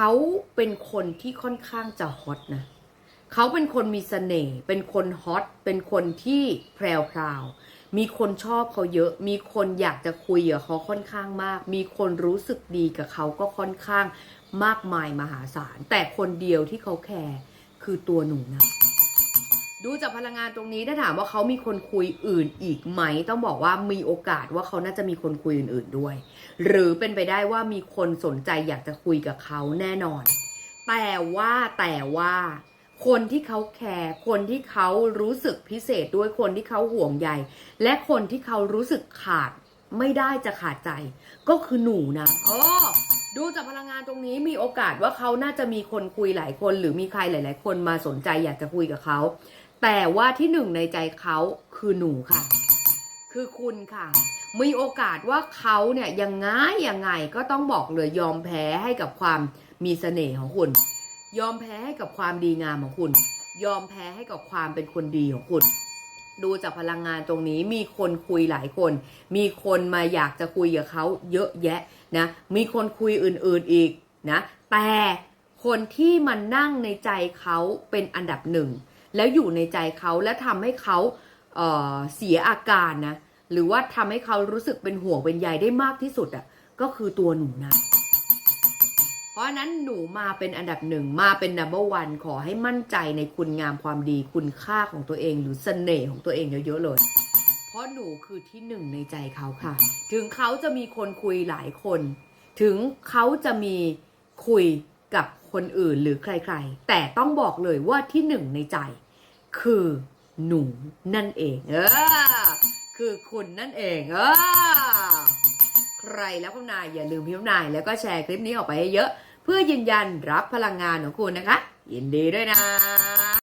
เขาเป็นคนที่ค่อนข้างจะฮอตนะเขาเป็นคนมีเสน่ห์เป็นคนฮอตเป็นคนที่แพรวพราวมีคนชอบเขาเยอะ มีคนอยากจะคุยกับเขาค่อนข้างมาก มีคนรู้สึกดีกับเขาก็ค่อนข้างมากมายมหาศาล แต่คนเดียวที่เขาแคร์คือตัวหนูนะ ดูจากพลังงานตรงนี้ถ้าถามว่าเขามีคนคุยอื่นอีกไหม ต้องบอกว่ามีโอกาสว่าเขาน่าจะมีคนคุยอื่น ๆด้วย หรือเป็นไปได้ว่ามีคนสนใจอยากจะคุยกับเขาแน่นอน แต่ว่าแต่ว่า คนที่เขาแคร์คนที่เขารู้สึกพิเศษด้วยคนที่เขาห่วงใยและคนที่เขารู้สึกขาดไม่ได้จะขาดใจ ก็คือหนูนะโอ้ดูจากพลังงานตรงนี้มีโอกาสว่าเขาน่าจะมีคนคุยหลายคน หรือมีใครหลาย ๆ คนมาสนใจอยากจะคุยกับเขา แต่ว่าที่หนึ่งในใจเขาคือหนูค่ะ คือคุณค่ะ มีโอกาสว่าเขาเนี่ยยังไงยังไงก็ต้องบอกเลยยอมแพ้ให้กับความมีเสน่ห์ของคุณ ยอมแพ้ให้กับความดีงามของคุณ ยอมแพ้ให้กับความเป็นคนดีของคุณ ดูจากพลังงานตรงนี้มีคนคุยหลายคน มีคนมาอยากจะคุยกับเขาเยอะแยะนะ มีคนคุยอื่นๆอีกนะ แต่คนที่มันนั่งในใจเขาเป็นอันดับหนึ่ง แล้วอยู่ในใจเขาและทำให้เขาเเสียอาการนะหรือว่าทำให้เขารู้สึกเป็นห่วงเป็นใยได้มากที่สุดอะก็คือตัวหนูนะ เพราะนั้นหนูมาเป็นอันดับหนึ่งมาเป็น number one ขอให้มั่นใจในคุณงามความดีคุณค่าของตัวเองหรือเสน่ห์ของตัวเองเยอะๆเลย เพราะหนูคือที่หนึ่งในใจเขาค่ะ ถึงเขาจะมีคนคุยหลายคน ถึงเขาจะมีคุยกับ คนอื่นหรือใครๆ แต่ต้องบอกเลยว่าที่หนึ่งในใจ คือหนูนั่นเอง เออ คือคุณนั่นเอง เออ ใครแล้วคุณนายอย่าลืมพิมพ์นายแล้วก็แชร์คลิปนี้ออกไปให้เยอะ เพื่อยืนยันรับพลังงานของคุณนะคะ ยินดีด้วยนะ